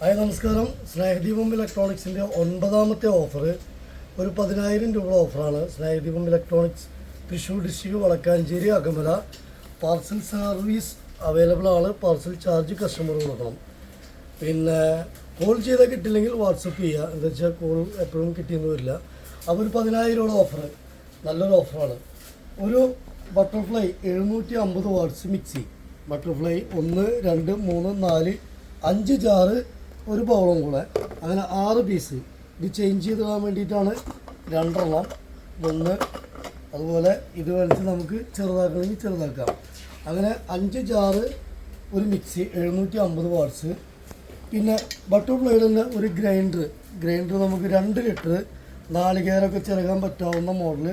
Hi നമസ്കാരം. സ്നേഹദീപം ഇലക്ട്രോണിക്സിന്റെ ഒൻപതാമത്തെ offer ഒരു പതിനായിരം രൂപ ഓഫറാണ് Snehadeepam electronics Thrissur district Vadakkanchery Akamala. Parcel service available ആണ്. പാർസൽ ചാർജ് കസ്റ്റമർ കൊടുക്കണം. പിന്നെ കോൾ ചെയ്താൽ കിട്ടില്ലെങ്കിൽ വാട്സപ്പ് ചെയ്യുക എന്താ വെച്ചാൽ കോൾ എപ്പോഴും കിട്ടിയെന്ന് വരില്ല. അപ്പോൾ ഒരു പതിനായിരം രൂപ ഓഫർ നല്ലൊരു ഓഫറാണ് ഒരു ബട്ടർഫ്ലൈ എഴുന്നൂറ്റി അമ്പത് വാട്ട്സ് മിക്സി ബട്ടർഫ്ലൈ ഒന്ന് രണ്ട് മൂന്ന് നാല് അഞ്ച് ജാറ് ഒരു ബൗളും കൂടെ. അങ്ങനെ ആറ് പീസ് ഇത് ചേഞ്ച് ചെയ്ത് പോകാൻ വേണ്ടിയിട്ടാണ് രണ്ടെണ്ണം. ഒന്ന് അതുപോലെ ഇത് വലിച്ച് നമുക്ക് ചെറുതാക്കണമെങ്കിൽ ചെറുതാക്കാം. അങ്ങനെ അഞ്ച് ജാറ് ഒരു മിക്സി എഴുന്നൂറ്റി അമ്പത് വാട്ട്സ് പിന്നെ ബട്ടർഫ്ലൈയിൽ നിന്ന് ഒരു ഗ്രൈൻഡർ ഗ്രൈൻഡർ നമുക്ക് രണ്ട് ലിറ്റർ. നാളികേരമൊക്കെ ചിറകാൻ പറ്റാവുന്ന മോഡൽ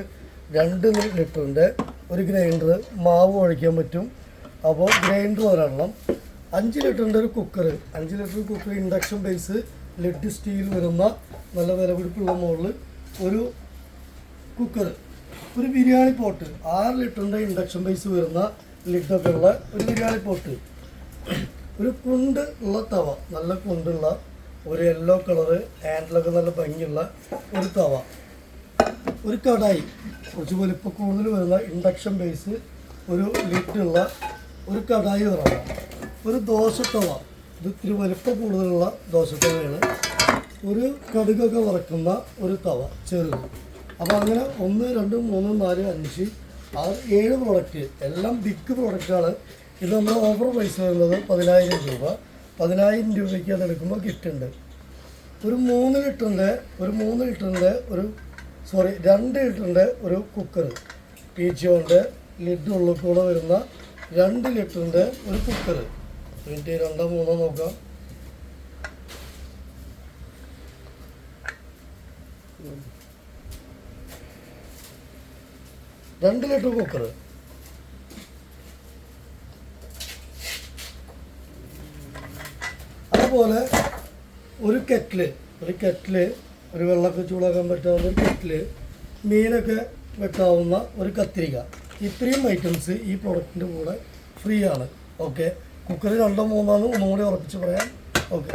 രണ്ട് ലിറ്ററിന്റെ ഒരു ഗ്രൈൻഡർ മാവ് കുഴയ്ക്കാൻ പറ്റും. അപ്പോൾ ഗ്രൈൻഡർ ഒരെണ്ണം. അഞ്ച് ലിറ്ററിന്റെ ഒരു കുക്കർ അഞ്ച് litre cooker induction base lead steel വരുന്ന നല്ല വിലപിടിപ്പുള്ള മോഡൽ ഒരു കുക്കർ ഒരു ബിരിയാണി പോട്ട് ആറ് ലിറ്ററിന്റെ ഇൻഡക്ഷൻ ബേസ് വരുന്ന ലിഡൊക്കെ ഉള്ള ഒരു ബിരിയാണി പോട്ട് ഒരു കുണ്ട് ഉള്ള തവ നല്ല കുണ്ടുള്ള ഒരു യെല്ലോ കളറ് ഹാൻഡിലൊക്കെ നല്ല ഭംഗിയുള്ള ഒരു തവ. ഒരു കടായി കുറച്ച് വലിപ്പം കൂടുതൽ വരുന്ന ഇൻഡക്ഷൻ ബേസ് ഒരു ലിറ്റുള്ള ഒരു കടായി ഒരെണ്ണം ഒരു ദോശത്തവ. ഇത് ഇത്തിരി വലുപ്പം കൂടുതലുള്ള ദോശത്തവയാണ്. ഒരു കടുകൊക്കെ വറക്കുന്ന ഒരു തവ ചെറുത് അപ്പോൾ അങ്ങനെ ഒന്ന് രണ്ട് മൂന്ന് നാല് അഞ്ച് ആറ് ഏഴ് പ്രോഡക്റ്റ് എല്ലാം ബിഗ് പ്രോഡക്റ്റാണ് ഇത് നമ്മൾ ഓഫർ പ്രൈസ് വരുന്നത് പതിനായിരം രൂപ. പതിനായിരം രൂപയ്ക്ക് അത് എടുക്കുമ്പോൾ ഗിഫ്റ്റ് ഉണ്ട്. ഒരു മൂന്ന് ലിറ്ററിന്റെ ഒരു മൂന്ന് ലിറ്ററിന്റെ ഒരു സോറി രണ്ട് ലിറ്ററിന്റെ ഒരു കുക്കർ പീച്ചുകൊണ്ട് ലിഡ് ഉള്ളിൽ കൂടെ വരുന്ന രണ്ട് ലിറ്ററിന്റെ ഒരു കുക്കർ മിനിറ്റ് രണ്ടോ മൂന്നോ നോക്കാം. രണ്ട് ലിറ്റർ കുക്കർ അതുപോലെ ഒരു കെറ്റിൽ ഒരു കെറ്റിൽ ഒരു വെള്ളമൊക്കെ ചൂടാക്കാൻ പറ്റാവുന്ന ഒരു കെറ്റിൽ മീനൊക്കെ വെക്കാവുന്ന ഒരു കത്തിരിക്ക. ഇത്രയും ഐറ്റംസ് ഈ പ്രോഡക്റ്റിന്റെ കൂടെ ഫ്രീ ആണ്. ഓക്കെ കുക്കർ രണ്ടോ മൂന്നാണ് ഒന്നും കൂടി ഉറപ്പിച്ച് പറയാം. ഓക്കെ.